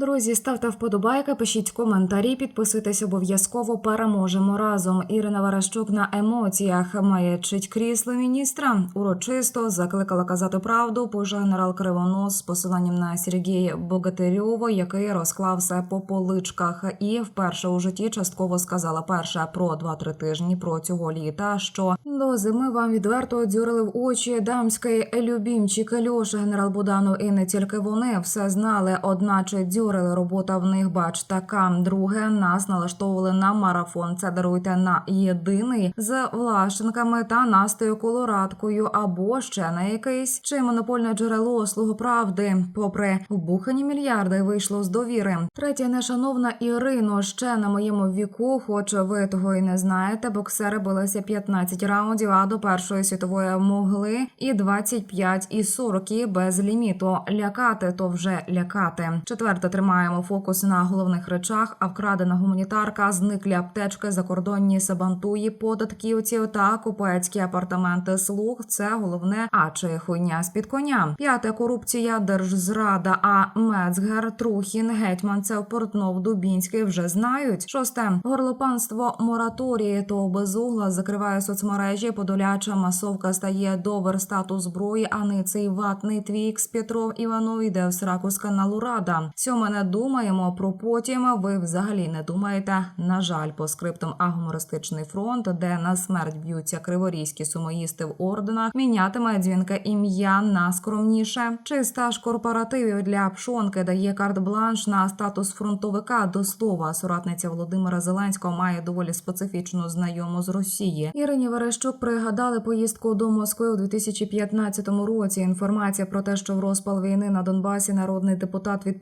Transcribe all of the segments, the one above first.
Друзі, ставте вподобайки, пишіть коментарі, підписуйтесь обов'язково. Переможемо разом. Ірина Варащук на емоціях маячить крісло міністра. Урочисто закликала казати правду. Пише генерал Кривонос з посиланням на Сергія Богатирьова, який розклав все по поличках. І вперше у житті частково сказала перше про 2-3 тижні про цього літа. Що до зими вам відверто дзюрили в очі дамський любімчик Льоша, генерал Буданов, і не тільки вони все знали, одначе дзюрили робота в них. Бач така. Друге нас налаштовували на марафон. Це даруйте на єдиний з Влашенками та Настою Колорадкою або ще на якийсь чи монопольне джерело слугу правди. Попри вбухані мільярди, вийшло з довіри. Третє, нешановна Ірино, ще на моєму віку, хоч ви того і не знаєте. Боксери билися 15 раундів, а до першої світової могли і 25, і 40 і без ліміту. Лякати то вже лякати. Четверте, тримаємо фокус на головних речах. А вкрадена гуманітарка, зниклі аптечки, закордонні сабантуї, податківці та купецькі апартаменти слуг. Це головне. А чи хуйня з під коня? П'яте корупція, держзрада. А Мецгер, Трухін, Гетьманцев, Портнов, Дубінський вже знають. Шосте горлопанство мораторії. То безугла закриває соцмережі. Подоляча масовка стає до верстату зброї. А не цей ватний твікс Петров Іванов іде в сраку з каналу Рада. Сьоме не думаємо про потім. Ви взагалі не думаєте. На жаль, по скриптам а гумористичний фронт, де на смерть б'ються криворізькі сумоїсти в орденах, мінятиме дзвінке ім'я на скромніше. Чи стаж корпоративів для пшонки дає карт-бланш на статус фронтовика. До слова, соратниця Володимира Зеленського має доволі специфічну знайому з Росії. Ірині Верещук пригадали поїздку до Москви у 2015 році. Інформація про те, що в розпал війни на Донбасі народний депутат від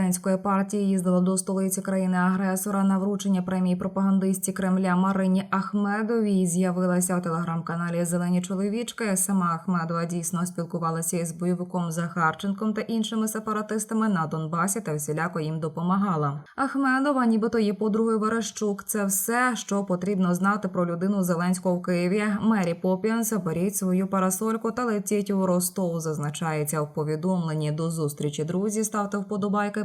пропрезидентської партії їздила до столиці країни-агресора на вручення премії пропагандистці Кремля Марині Ахмедовій. З'явилася у телеграм-каналі Зелені чоловічки. Сама Ахмедова дійсно спілкувалася із бойовиком Захарченком та іншими сепаратистами на Донбасі та всіляко їм допомагала. Ахмедова, нібито її подругою Верещук. Це все, що потрібно знати про людину Зеленського в Києві. Мері Поппінс, беріть свою парасольку та летіть у Ростов. Зазначається в повідомленні. До зустрічі, друзі. Ставте вподобайки,